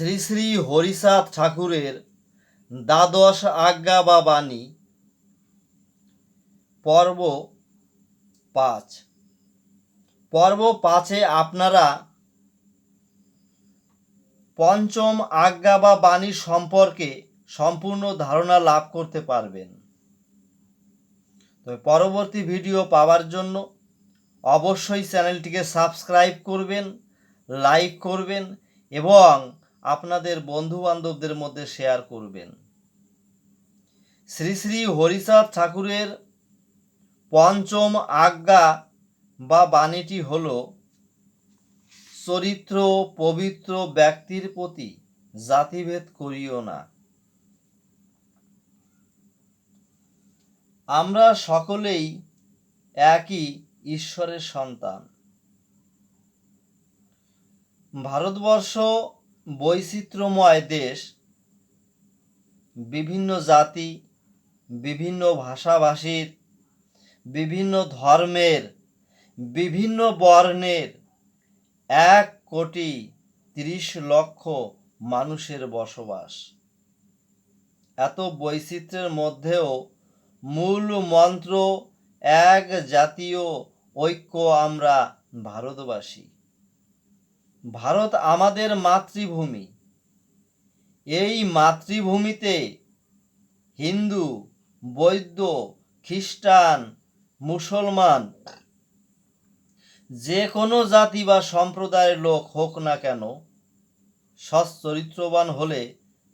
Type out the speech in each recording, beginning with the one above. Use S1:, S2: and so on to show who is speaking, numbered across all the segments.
S1: শ্রী শ্রী হরিচাঁদ ঠাকুরের দ্বাদশ আজ্ঞা বা বাণী, পর্ব পাঁচ। পর্ব পাঁচে আপনারা পঞ্চম আজ্ঞা বা বাণী সম্পর্কে সম্পূর্ণ ধারণা লাভ করতে পারবেন। তবে পরবর্তী ভিডিও পাওয়ার জন্য অবশ্যই চ্যানেলটিকে সাবস্ক্রাইব করবেন, লাইক করবেন এবং আপনাদের বন্ধু বান্ধবদের মধ্যে শেয়ার করবেন। শ্রী শ্রী হরিচাঁদ ঠাকুরের পঞ্চম আজ্ঞা বা বাণীটি হল, চরিত্র পবিত্র ব্যক্তির প্রতি জাতিভেদ করিও না। আমরা সকলেই একই ঈশ্বরের সন্তান। ভারতবর্ষ বৈচিত্র্যময় দেশ, বিভিন্ন জাতি, বিভিন্ন ভাষাভাষীর, বিভিন্ন ধর্মের, বিভিন্ন বর্ণের এক কোটি তিরিশ লক্ষ মানুষের বসবাস। এত বৈচিত্র্যের মধ্যেও মূল মন্ত্র এক জাতীয় ঐক্য আমরা ভারতবাসী। ভারত আমাদের মাতৃভূমি। এই মাতৃভূমিতে হিন্দু বৌদ্ধ খ্রিস্টান, মুসলমান যে কোনো জাতি বা সম্প্রদায়ের লোক হোক না কেন সচ্চরিত্রবান হলে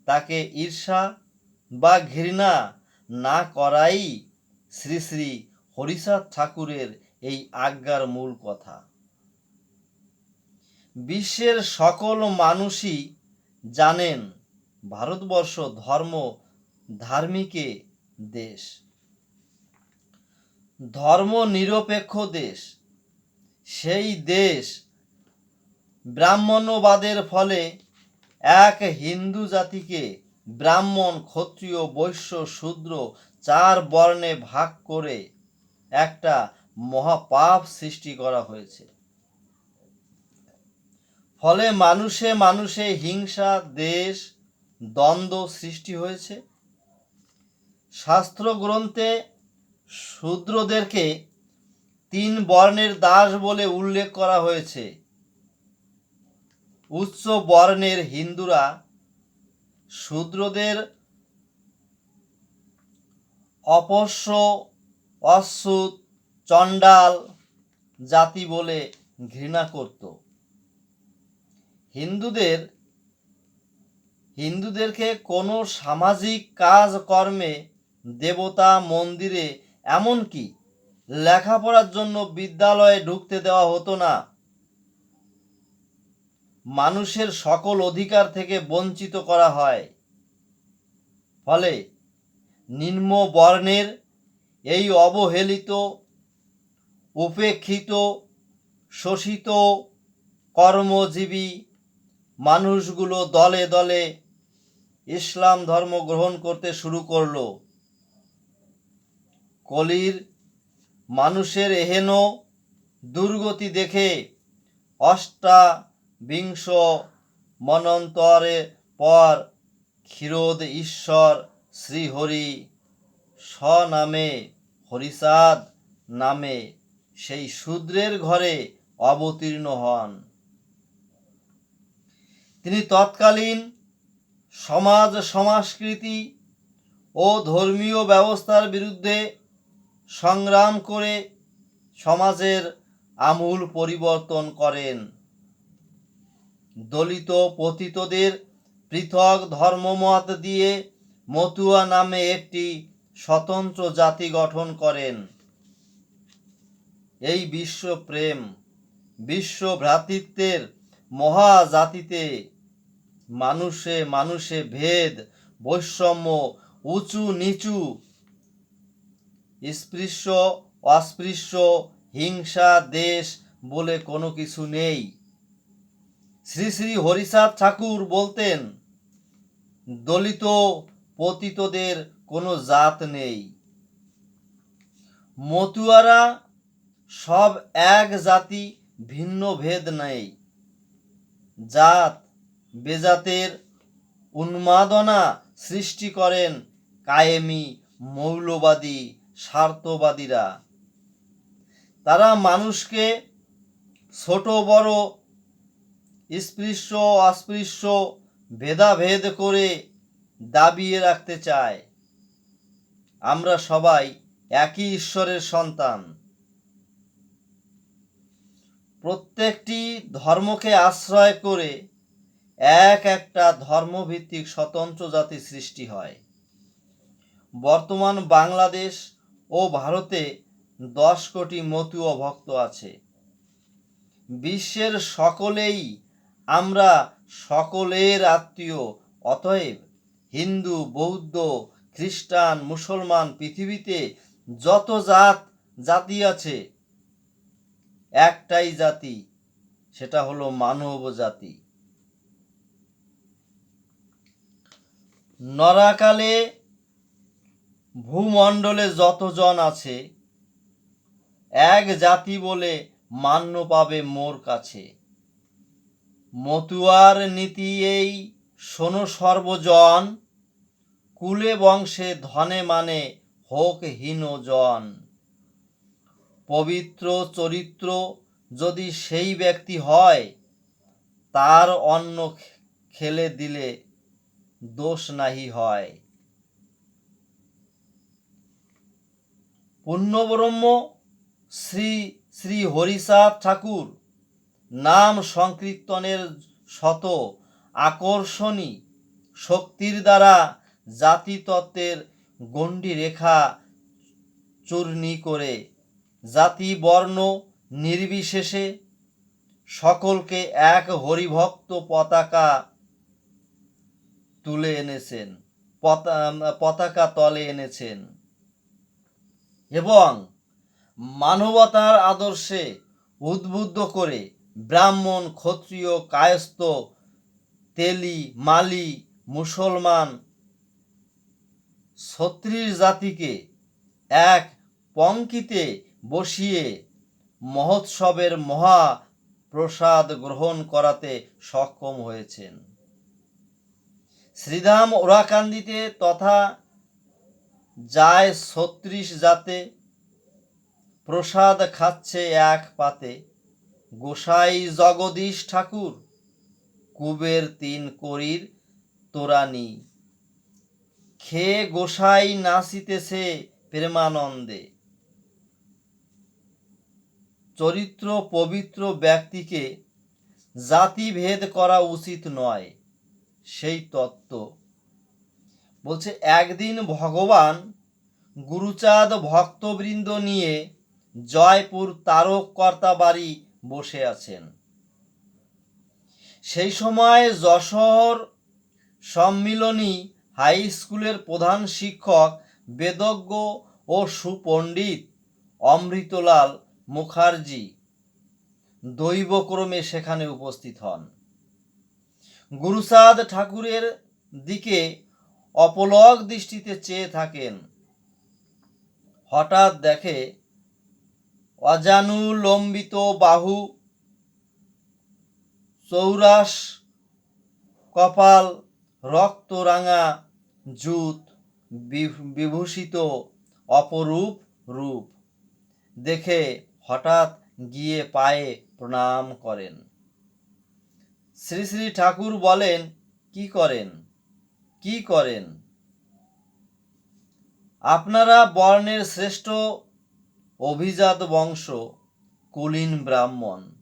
S1: তাকে ঈর্ষা বা ঘৃণা না করাই শ্রী শ্রী হরিচাঁদ ঠাকুরের এই আজ্ঞার মূল কথা। বিশ্বের সকল মানুষই জানেন ভারতবর্ষ ধর্ম, ধার্মিকে দেশ। ধর্ম নিরপেক্ষ দেশ। সেই দেশ ব্রাহ্মণ্যবাদের ফলে এক হিন্দু জাতিকে ব্রাহ্মণ, ক্ষত্রিয়, বৈশ্য, শূদ্র চার বর্ণে ভাগ করে একটা মহাপাপ সৃষ্টি করা হয়েছে। ফলে মানুষে মানুষে হিংসা, দেশ, দ্বন্দ্ব সৃষ্টি হয়েছে। শাস্ত্র গ্রন্থে শূদ্রদেরকে তিন বর্ণের দাস বলে উল্লেখ করা হয়েছে। উচ্চ বর্ণের হিন্দুরা শূদ্রদের অপস্য অচ্যুত চণ্ডাল জাতি বলে ঘৃণা করত। হিন্দুদের, হিন্দুদেরকে কোনো সামাজিক কাজ কর্মে দেবতা মন্দিরে এমনকি লেখাপড়ার জন্য বিদ্যালয়ে ঢুকতে দেওয়া হতো না। মানুষের সকল অধিকার থেকে বঞ্চিত করা হয়। ফলে নিম্ন বর্ণের এই অবহেলিত, উপেক্ষিত, শোষিত কর্মজীবী মানুষগুলো দলে দলে ইসলাম ধর্ম গ্রহণ করতে শুরু করল। কলির মানুষের এহেন দুর্গতি দেখে অষ্টা বিংশ মনন্তরে পর ক্ষীরোদ ঈশ্বর শ্রীহরি স্বনামে হরিচাঁদ নামে সেই শূদ্রের ঘরে অবতীর্ণ হন। তিনি তৎকালীন সমাজ, সংস্কৃতি ও ধর্মীয় ব্যবস্থার বিরুদ্ধে সংগ্রাম করে সমাজের আমূল পরিবর্তন করেন। দলিত পতিতদের পৃথক ধর্মমত দিয়ে মতুয়া নামে একটি স্বতন্ত্র জাতি গঠন করেন। এই বিশ্বপ্রেম বিশ্ব ভ্রাতৃত্বের মহাজাতিতে মানুষে মানুষে ভেদ, বৈষম্য, উঁচু নিচু, স্পৃশ্য, অস্পৃশ্য, হিংসা, দেশ বলে কোনো কিছু নেই। শ্রী শ্রী হরিচাঁদ ঠাকুর বলতেন, দলিত পতিতদের কোনো জাত নেই। মতুয়ারা সব এক জাতি, ভিন্ন ভেদ নেই। জাত বেজাতের উন্মাদনা সৃষ্টি করেন কায়েমি মৌলবাদী, স্বার্থবাদীরা। তারা মানুষকে ছোট, বড়, স্পৃশ্য, অস্পৃশ্য, ভেদাভেদ করে দাবিয়ে রাখতে চায়। আমরা সবাই একই ঈশ্বরের সন্তান। প্রত্যেকটি ধর্মকে আশ্রয় করে এক একটা ধর্মভিত্তিক স্বতন্ত্র জাতি সৃষ্টি হয়। বর্তমান বাংলাদেশ ও ভারতে দশ কোটি মতুয় ভক্ত আছে। বিশ্বের সকলেই আমরা সকলের আত্মীয়, অতএব হিন্দু, বৌদ্ধ, খ্রিস্টান, মুসলমান পৃথিবীতে যত জাত, জাতি আছে, একটাই জাতি, সেটা হলো মানব জাতি। নরাকালে ভূমণ্ডলে যতজন আছে, এক জাতি বলে মান্য পাবে মোর কাছে। মতুয়ার নীতি এই, শোনো সর্বজন, কুলে বংশে ধনে মানে হোক হীন জন। পবিত্র চরিত্র যদি সেই ব্যক্তি হয়, তার অন্ন খেলে দিলে দোষ নাহি হয়। পুণ্যব্রহ্ম শ্রী শ্রী হরিচাঁদ ঠাকুর নাম সংকীর্তনের শত আকর্ষণী শক্তির দ্বারা জাতিতত্ত্বের গণ্ডি রেখা চূর্ণি করে। জাতি বর্ণ নির্বিশেষে সকলকে এক হরিভক্ত পতাকা তুলে এনেছেন, পতা- পতাকা তলে এনেছেন। এবং মানবতার আদর্শে উদ্বুদ্ধ করে ব্রাহ্মণ, ক্ষত্রিয়, কায়স্থ, তেলি, মালি, মুসলমান ছত্রিশ জাতিকে এক পঙ্কিতে বসিয়ে মহোৎসবের মহা প্রসাদ গ্রহণ করাতে সক্ষম হয়েছেন। শ্রীধাম ওরাকান্দিতে তথা যায় ছত্রিশ জাতে প্রসাদ খাচ্ছে এক পাতে। গোসাই জগদীশ ঠাকুর, কুবের তিন করির তোরানি। খেয়ে গোসাই নাচিতেছে প্রেমানন্দে। চরিত্র পবিত্র ব্যক্তিকে জাতিভেদ করা উচিত নয়। সেই তত্ত্ব। বলছে, একদিন ভগবান গুরুচাঁদ ভক্তবৃন্দ নিয়ে জয়পুর তারক কর্তা বাড়ি বসে আছেন। সেই সময় যশোর সম্মিলনী হাই স্কুলের প্রধান শিক্ষক, বেদজ্ঞ ও সুপণ্ডিত অমৃতলাল মুখার্জি দৈবক্রমে সেখানে উপস্থিত হন। গুরুচাঁদ ঠাকুরের দিকে অপলক দৃষ্টিতে চেয়ে থাকেন। হঠাৎ দেখে অজানুলম্বিত বাহু, চৌরাস, কপাল, রক্তরাঙা জুত বিভ- বিভূষিত অপরূপ রূপ দেখে হঠাৎ গিয়ে পায়ে প্রণাম করেন। শ্রী শ্রী ঠাকুর বলেন, কি করেন? কি করেন? আপনারা বর্ণের শ্রেষ্ঠ অভিজাত বংশ, কুলীন ব্রাহ্মণ।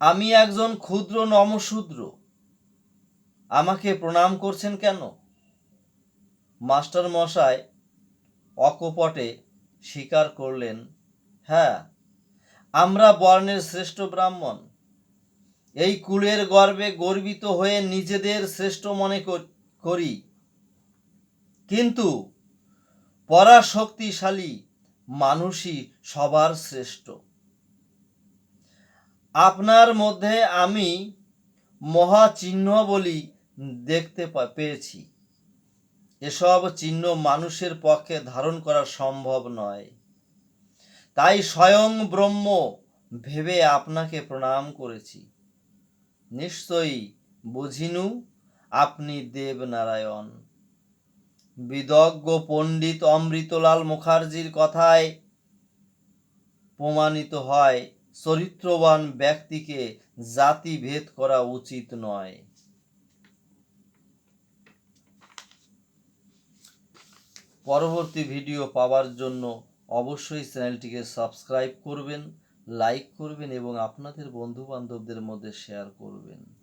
S1: আমি একজন ক্ষুদ্র নমশূদ্র। আমাকে প্রণাম করছেন কেন? মাস্টার মশাই অকপটে স্বীকার করলেন হ্যাঁ আমরা বর্ণের শ্রেষ্ঠ ব্রাহ্মণ। এই কুলের গর্বে গর্বিত হয়ে নিজেদের শ্রেষ্ঠ মনে করি কিন্তু পরাশক্তিশালী মানুষই সবার শ্রেষ্ঠ। আপনার মধ্যে আমি মহা চিহ্ন বলি দেখতে পেয়েছি। এসব চিহ্ন মানুষের পক্ষে ধারণ করা সম্ভব নয়। তাই স্বয়ং ব্রহ্ম ভেবে আপনাকে প্রণাম করেছি। নিশ্চয়ই বুঝিনু, আপনি দেবনারায়ণ। বিদজ্ঞ পণ্ডিত অমৃতলাল মুখার্জির কথায় প্রমাণিত হয়, চরিত্রবান ব্যক্তিকে জাতি ভেদ করা উচিত নয়। পরবর্তী ভিডিও পাওয়ার জন্য অবশ্যই চ্যানেলটিকে সাবস্ক্রাইব করবেন লাইক করবেন এবং আপনাদের বন্ধু বান্ধবদের মধ্যে শেয়ার করবেন।